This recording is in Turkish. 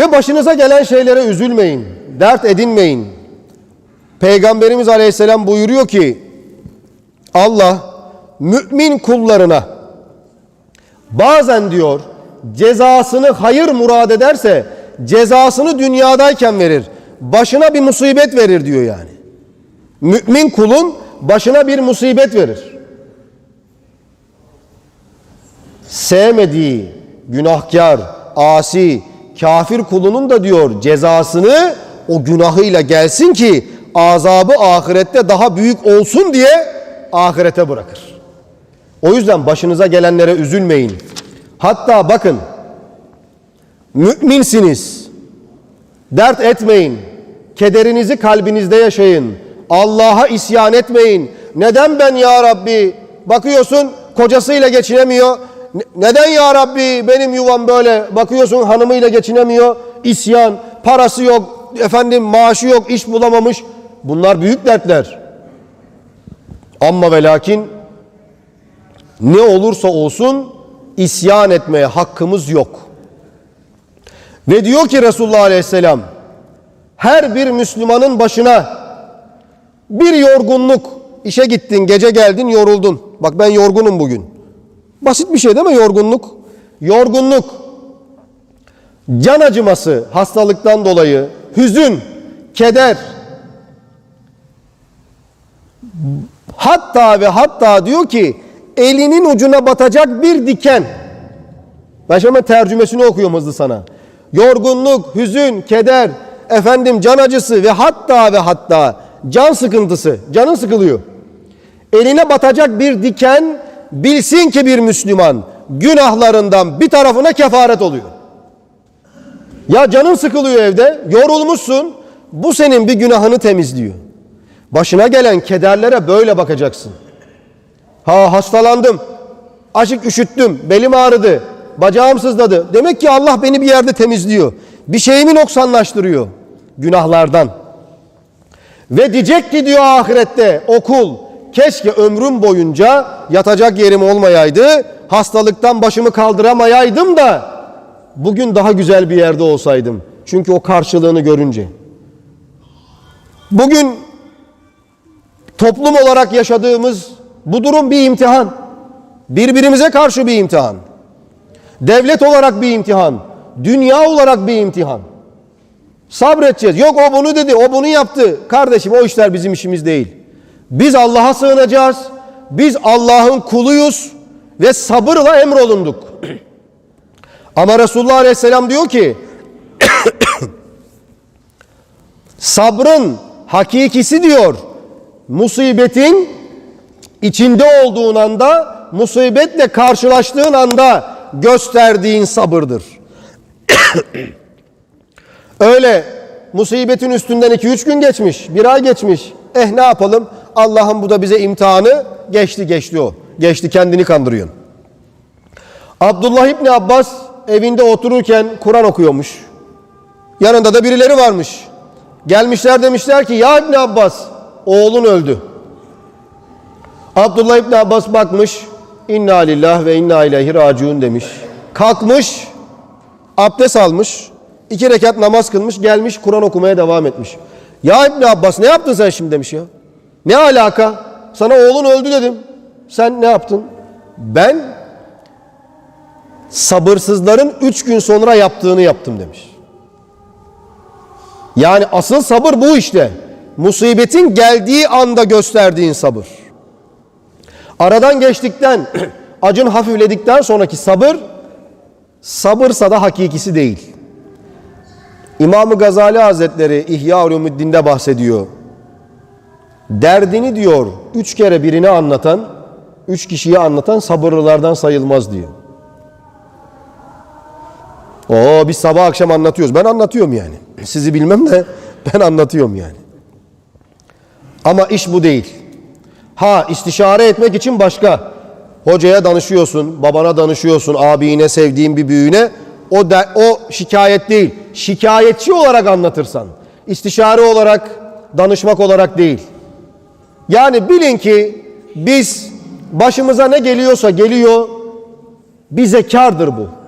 Ve başınıza gelen şeylere üzülmeyin, dert edinmeyin. Peygamberimiz Aleyhisselam buyuruyor ki Allah mümin kullarına bazen diyor cezasını hayır murad ederse cezasını dünyadayken verir. Başına bir musibet verir diyor yani. Mümin kulun başına bir musibet verir. Sevmediği günahkar, asi, kafir kulunun da diyor cezasını o günahıyla gelsin ki azabı ahirette daha büyük olsun diye ahirete bırakır. O yüzden başınıza gelenlere üzülmeyin. Hatta bakın müminsiniz. Dert etmeyin. Kederinizi kalbinizde yaşayın. Allah'a isyan etmeyin. Neden ben ya Rabbi? Bakıyorsun kocasıyla geçinemiyor. Ne- Neden ya Rabbi benim yuvam böyle? Bakıyorsun hanımıyla geçinemiyor. İsyan, parası yok, efendim maaşı yok, iş bulamamış. Bunlar büyük dertler. Amma ve lakin ne olursa olsun isyan etmeye hakkımız yok. Ve diyor ki Resulullah Aleyhisselam her bir Müslümanın başına bir yorgunluk işe gittin gece geldin yoruldun. Bak ben yorgunum bugün. Basit bir şey değil mi yorgunluk? Yorgunluk, can acıması hastalıktan dolayı, hüzün, keder, Hatta ve hatta diyor ki elinin ucuna batacak bir diken. Ben şimdi tercümesini okuyorum hızlı sana. Yorgunluk, hüzün, keder, efendim can acısı ve hatta ve hatta can sıkıntısı, canın sıkılıyor. Eline batacak bir diken bilsin ki bir Müslüman günahlarından bir tarafına kefaret oluyor. Ya canın sıkılıyor evde, yorulmuşsun. Bu senin bir günahını temizliyor. Başına gelen kederlere böyle bakacaksın. Ha hastalandım. Açık üşüttüm. Belim ağrıdı. Bacağım sızladı. Demek ki Allah beni bir yerde temizliyor. Bir şeyimi noksanlaştırıyor. Günahlardan. Ve diyecek ki diyor ahirette okul keşke ömrüm boyunca yatacak yerim olmayaydı. Hastalıktan başımı kaldıramayaydım da bugün daha güzel bir yerde olsaydım. Çünkü o karşılığını görünce. Bugün toplum olarak yaşadığımız bu durum bir imtihan. Birbirimize karşı bir imtihan. Devlet olarak bir imtihan. Dünya olarak bir imtihan. Sabredeceğiz. Yok o bunu dedi, o bunu yaptı. Kardeşim o işler bizim işimiz değil. Biz Allah'a sığınacağız. Biz Allah'ın kuluyuz ve sabırla emrolunduk. Ama Resulullah Aleyhisselam diyor ki sabrın hakikisi diyor musibetin içinde olduğun anda musibetle karşılaştığın anda gösterdiğin sabırdır. Öyle musibetin üstünden 2-3 gün geçmiş, bir ay geçmiş. Eh ne yapalım? Allah'ın bu da bize imtihanı geçti geçti o. Geçti kendini kandırıyorsun. Abdullah İbni Abbas evinde otururken Kur'an okuyormuş. Yanında da birileri varmış. Gelmişler demişler ki ya İbni Abbas oğlun öldü. Abdullah İbni Abbas bakmış. İnna lillah ve inna ileyhi raciun demiş. Kalkmış. Abdest almış. iki rekat namaz kılmış. Gelmiş Kur'an okumaya devam etmiş. Ya İbni Abbas ne yaptın sen şimdi demiş ya. Ne alaka? Sana oğlun öldü dedim. Sen ne yaptın? Ben sabırsızların üç gün sonra yaptığını yaptım demiş. Yani asıl sabır bu işte. Musibetin geldiği anda gösterdiğin sabır. Aradan geçtikten, acın hafifledikten sonraki sabır, sabırsa da hakikisi değil. İmam-ı Gazali Hazretleri İhya Ulumuddin'de bahsediyor. Derdini diyor, üç kere birini anlatan, üç kişiye anlatan sabırlılardan sayılmaz diyor. Oo biz sabah akşam anlatıyoruz. Ben anlatıyorum yani. Sizi bilmem de ben anlatıyorum yani. Ama iş bu değil. Ha istişare etmek için başka. Hocaya danışıyorsun, babana danışıyorsun, abine, sevdiğin bir büyüğüne. O de, o şikayet değil. Şikayetçi olarak anlatırsan, istişare olarak, danışmak olarak değil. Yani bilin ki biz başımıza ne geliyorsa geliyor, bir zekardır bu.